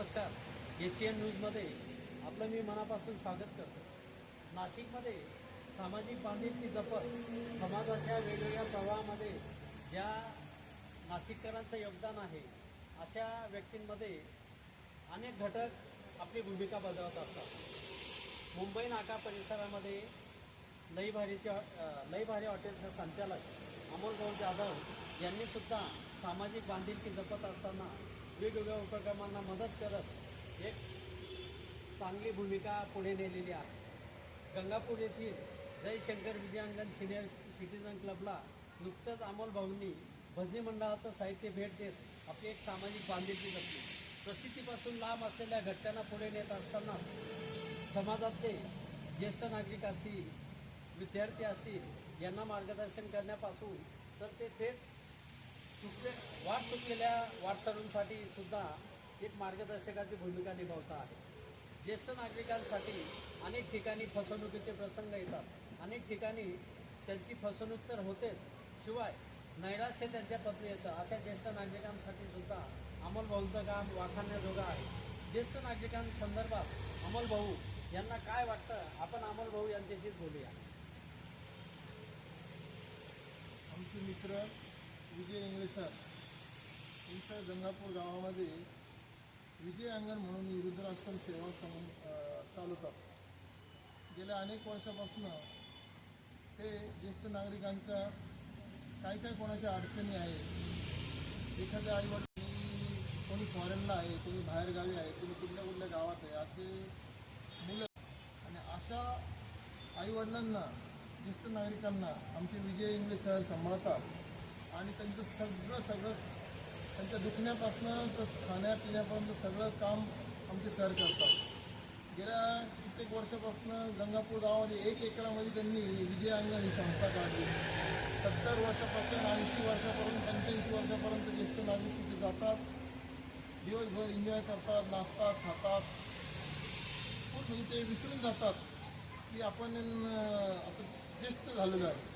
नमस्कार. एशियन न्यूजमध्ये आपलं मी मनापासून स्वागत करतो. नाशिकमध्ये सामाजिक बांधिलकी जपत समाजाच्या वेगवेगळ्या प्रवाहामध्ये ज्या नाशिककरांचं योगदान आहे अशा व्यक्तींमध्ये अनेक घटक आपली भूमिका बजावत असतात. मुंबई नाका परिसरामध्ये लई भारीचे हॉ- लई भारी हॉटेलचे संचालक अमोल भाऊ जाधव यांनीसुद्धा सामाजिक बांधिलकी जपत असताना वेगवेगळ्या उपक्रमांना मदत करत एक चांगली भूमिका पुढे नेलेली आहे. गंगापूर येथील जयशंकर विजयांगण सिनियर सिटीजन क्लबला नुकतंच अमोल भाऊंनी भजनी मंडळाचं साहित्य भेट देत आपली एक सामाजिक बांधिलकी जपली. प्रसिद्धीपासून लांब असलेल्या घटकांना पुढे नेत असताना समाजातले ज्येष्ठ नागरिक असतील विद्यार्थी असतील यांना मार्गदर्शन करण्यापासून तर ते थेट चुकले वाट चुकलेल्या वाटसरूंसाठी सुद्धा एक मार्गदर्शकाची भूमिका निभावता आहे. ज्येष्ठ नागरिकांसाठी अनेक ठिकाणी फसवणुकीचे प्रसंग येतात. अनेक ठिकाणी त्यांची फसवणूक तर होतेच. शिवाय नैराश्य त्यांच्या पत्नी येतं. अशा ज्येष्ठ नागरिकांसाठी सुद्धा अमलभाऊंचं काम वाखाणण्याजोगं आहे. ज्येष्ठ नागरिकांसंदर्भात अमलभाऊ यांना काय वाटतं? आपण अमलभाऊ यांच्याशीच बोलूया. आमचे मित्र विजय इंगळे सर. यांचं गंगापूर गावामध्ये विजय अंगण म्हणून ही वृद्धाश्रम सेवा सम चालवतात. गेल्या अनेक वर्षापासून ते ज्येष्ठ नागरिकांच्या काय काय कोणाच्या अडचणी आहे एखाद्या आईवडील कोणी फॉरेनला आहे कोणी बाहेरगावी आहे कोणी कुठल्या कुठल्या गावात आहे असे मुलं आणि अशा आईवडिलांना ज्येष्ठ नागरिकांना आमचे विजय इंगळे सर सांभाळतात. आणि त्यांचं सगळं सगळं त्यांच्या दुखण्यापासून तर खाण्यापिण्यापर्यंत सगळं काम आमचे सर करतात. गेल्या कित्येक वर्षापासून गंगापूर गावामध्ये एक एकरामध्ये त्यांनी विजय अंगण ही संस्था काढली. सत्तर वर्षापासून ऐंशी वर्षापर्यंत पंच्याऐंशी वर्षापर्यंत ज्येष्ठ नागरिक तिथे जातात. दिवसभर एन्जॉय करतात नाचतात खातात. खूप म्हणजे ते विसरून जातात की आपण आता ज्येष्ठ झालेलो आहे.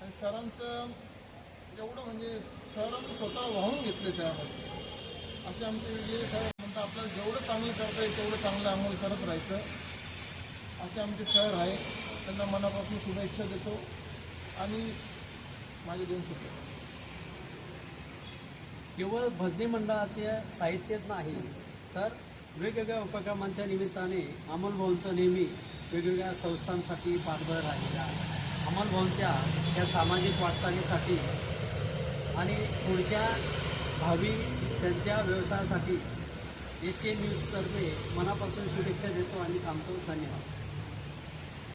आणि सरांचं एवढं म्हणजे सरांनी स्वतः वाहून घेतले त्यामध्ये. असे आमचे विजय सर म्हणतात आपल्याला जेवढं चांगलं करता येईल तेवढं चांगलं अंमल करत राहायचं. असे आमचे सर आहे. त्यांना मनापासून शुभेच्छा देतो. आणि माझे दोन शब्द केवळ भजनी मंडळाचे साहित्यच नाही तर वेगवेगळ्या उपक्रमांच्या निमित्ताने अमोल नेहमी वेगवेगळ्या संस्थांसाठी पाठबळ राहिलेलं आहे. अमोल भाऊंच्या सामाजिक वाटचालीसाठी आणि पुढच्या भावी त्यांच्या व्यवसायासाठी एस न्यूजतर्फे मनापासून शुभेच्छा देतो आणि थांबतो. धन्यवाद.